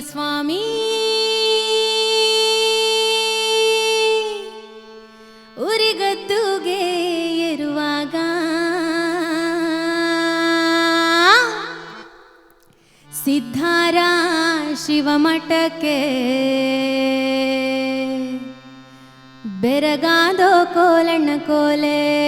ಸ್ವಾಮಿ. ಉರಿಗದ್ದುಗೆ ಇರುವಾಗ ಸಿದ್ಧಾರ ಶಿವಮಠಕ್ಕೆ ಬೆರಗಾದೋ ಕೋಲಣ್ಣ ಕೋಲೆ.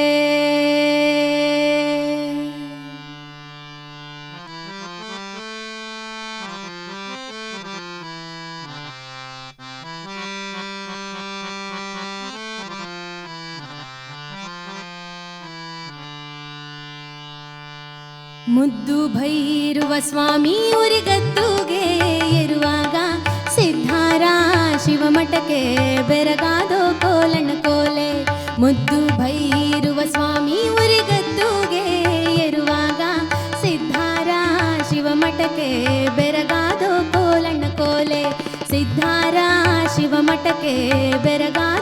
ಮುದ್ದು ಭೈರುವ ಸ್ವಾಮಿ ಉರಿಗದ್ದುಗೆ ಇರುವಾಗ ಸಿದ್ಧಾರ ಶಿವಮಠಕ್ಕೆ ಬೆರಗಾದೋ ಕೋಲಣ ಕೋಲೆ. ಮುದ್ದು ಭೈರುವ ಸ್ವಾಮಿ ಉರಿಗದ್ದುಗೆ ಇರುವಾಗ ಸಿದ್ಧಾರ ಶಿವಮಠಕ್ಕೆ ಬೆರಗಾದೋ ಕೋಲಣ ಕೋಲೆ. ಸಿದ್ಧಾರ ಶಿವಮಠಕ್ಕೆ ಬೆರಗಾದೋ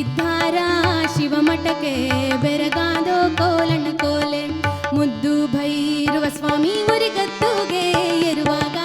ಸಿದ್ಧಾರ ಶಿವಮಠಕ್ಕೆ ಬೆರಗಾದೋ ಕೋಲಣ್ಣ ಕೋಲೆ. ಮುದ್ದು ಭೈರವ ಸ್ವಾಮಿ ಮುರಿಗತ್ತುಗೆ ಇರುವಾಗ